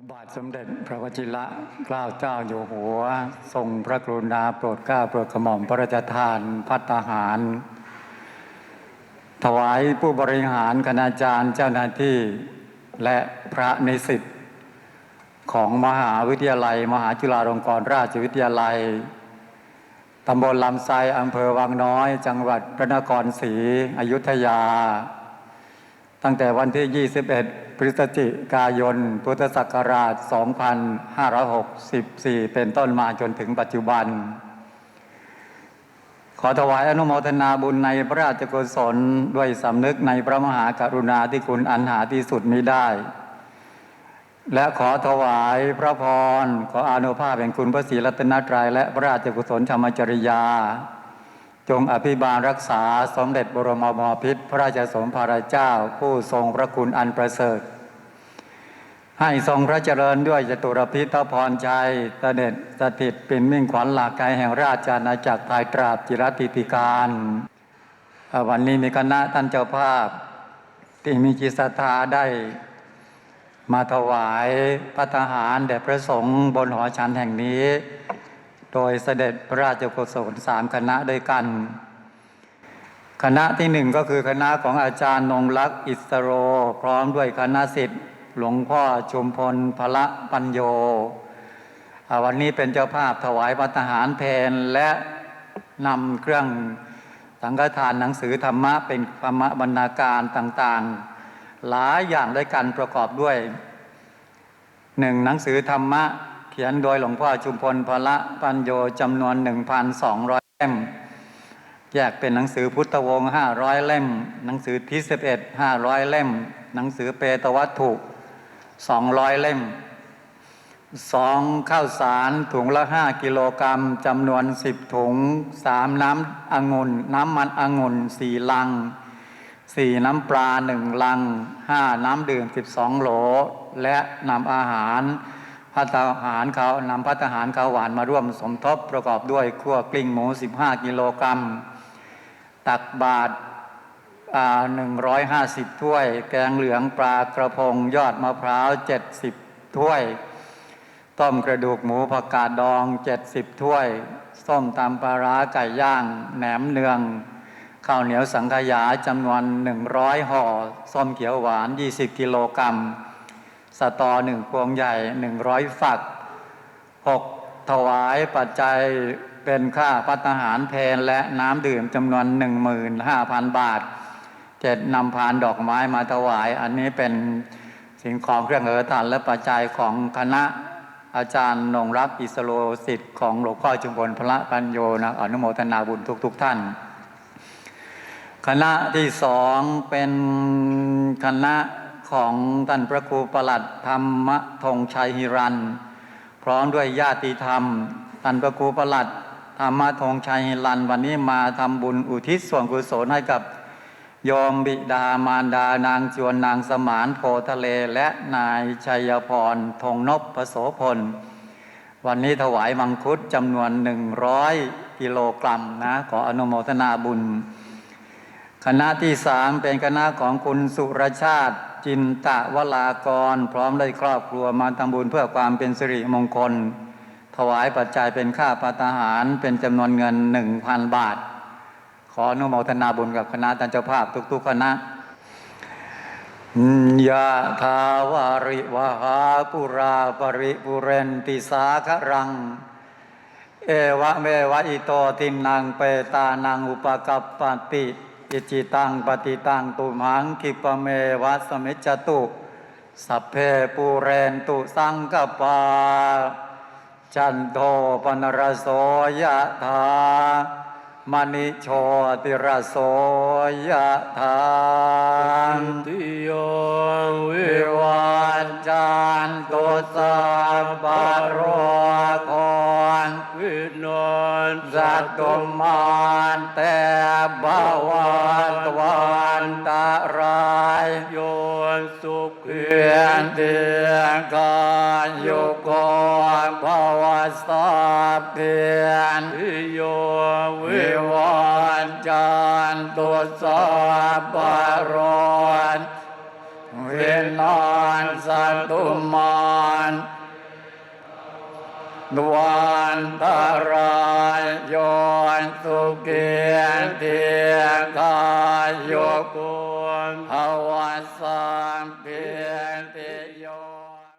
ระบาทสมเด็จพระวชิระเกล้าเจ้าอยู่หัว ทรงพระกรุณาโปรดเกล้าโปรดกระหม่อมพระราชทานพัตตาหาร ถวายผู้บริหารคณาจารย์เจ้าหน้าที่และพระนิสิตของมหาวิทยาลัย มหาจุฬาลงกรณราชวิทยาลัยตำบลลำไซอำเภอวังน้อย จังหวัดพระนครศรีอยุธยา ตั้งแต่วันที่ 21 พฤศจิกายน พุทธศักราช 2564 เป็นต้นมาจนถึงปัจจุบัน ขอถวายอนุโมทนาบุญในพระราชกุศลด้วยสำนึกในพระมหากรุณาธิคุณอันหาที่สุดมิได้ และขอถวายพระพร ขออนุภาพแห่งคุณพระศรีรัตนตรัยและพระราชกุศลธรรมจริยา จงอภิบาลรักษาสมเด็จบรมบพิตรพระราชสมภารเจ้าผู้ทรงพระคุณอันประเสริฐ ให้ทรงพระเจริญด้วยจตุรพิทพรชัยตเด็จสถิตเป็นมิ่งขวัญหลากกายแห่งราชอาณาจักรภายตราบจิรติติการ วันนี้มีคณะท่านเจ้าภาพที่มีจิตศรัทธาได้มาถวายพระทหารแด่พระสงฆ์บนหอฉันแห่งนี้ โดยเสด็จพระราชกุศลสามคณะด้วยกัน คณะที่หนึ่งก็คือคณะของอาจารย์นงรักษ์อิสโร พร้อมด้วยคณะสิทธิ์หลวงพ่อชุมพลพละปัญโย วันนี้เป็นเจ้าภาพถวายพระทหารเพนและนำเครื่องสังฆทานหนังสือธรรมะเป็นธรรมบรรณาการต่างๆ หลายอย่างด้วยกันประกอบด้วยหนึ่งหนังสือธรรมะ ขียนโดยหลวงพ่อชุมพลพละปัญโยจำนวน 1,200 เล่ม แยกเป็นหนังสือพุทธวงศ์500 เล่ม หนังสือทิศ11 500 เล่ม หนังสือเปตวัตถุ 200 เล่มสองข้าวสารถุงละ5กิโลกรัมจำนวน10ถุง3น้ำองุ่นน้ำมันองุ่น4ลังสี่น้ำปลาหนึ่งลังห้าน้ำดื่มสิบสองโหล และนำอาหาร พัตหารเขานำพัตหารข้าวหวานมาร่วมสมทบประกอบด้วยขั้วกลิ้งหมู 15 กิโลกรัม ตักบาตรหนึ่งร้อยห้าสิบถ้วย แกงเหลืองปลากระพง ยอดมะพร้าวเจ็ดสิบถ้วย ต้มกระดูกหมูผักกาดดองเจ็ดสิบถ้วย ส้มตำปลาร้าไก่ย่าง แหนมเนือง ข้าวเหนียวสังขยาจำนวน100ห่อ ส้มเขียวหวาน20กิโลกรัม สตอหนึ่งพวงใหญ่100ฝัก 6. ถวายปัจจัยเป็นค่าพัตหารเพนและน้ำดื่มจำนวน15,000บาทเจ็ดนำพานดอกไม้มาถวาย อันนี้เป็นสิ่งของเครื่องเออทานและปัจจัยของคณะอาจารย์นงรักอิสโลสิทธิ์ของหลวงพ่อจุมพลพระปัญโยนะอนุโมทนาบุญทุกๆท่าน คณะที่สองเป็นคณะ ของท่านพระครูประหลัดธรรมธงชัยหิรัน พร้อมด้วยญาติธรรมท่านพระครูประหลัดธรรมธงชัยหิรัน วันนี้มาทำบุญอุทิศส่วนกุศลให้กับโยมบิดามารดานางจวนนางสมานโพทะเลและนายชัยพรธงนพพโสพล วันนี้ถวายมังคุดจำนวนหนึ่งร้อยกิโลกรัมนะขออนุโมทนาบุญ คณะที่สามเป็นคณะของคุณสุรชาติ จินตะวลากร พร้อมด้วยครอบครัวมาทำบุญเพื่อความเป็นสิริมงคล ถวายปัจจัยเป็นค่าปาตาหาร เป็นจำนวนเงินหนึ่งพันบาท ขออนุโมทนาบุญกับคณะท่านเจ้าภาพทุก ๆ คณะยะทาวาริวหาปุราปริปุเรนติสาครัง เอวะเมวะอิโตตินังเปตานังอุปกัปปติ อิจิตังปฏิตังตุมหังคิปเมวัสมิจจตุ สัพเพปูเรนตุสังกปา จันโทปนรโสยะธามณิโชติรโสยะธาติ ตุมานแต่บาวันตวันตะรายโยสุขเพียนเดียงกายโยโกภาวะสัพเพียนโยวิวันจันตุสัพพะโรนวินานสัตตุมานดวัน ตรายโยนสุเกียรติกายโยกุลภวสังเพียง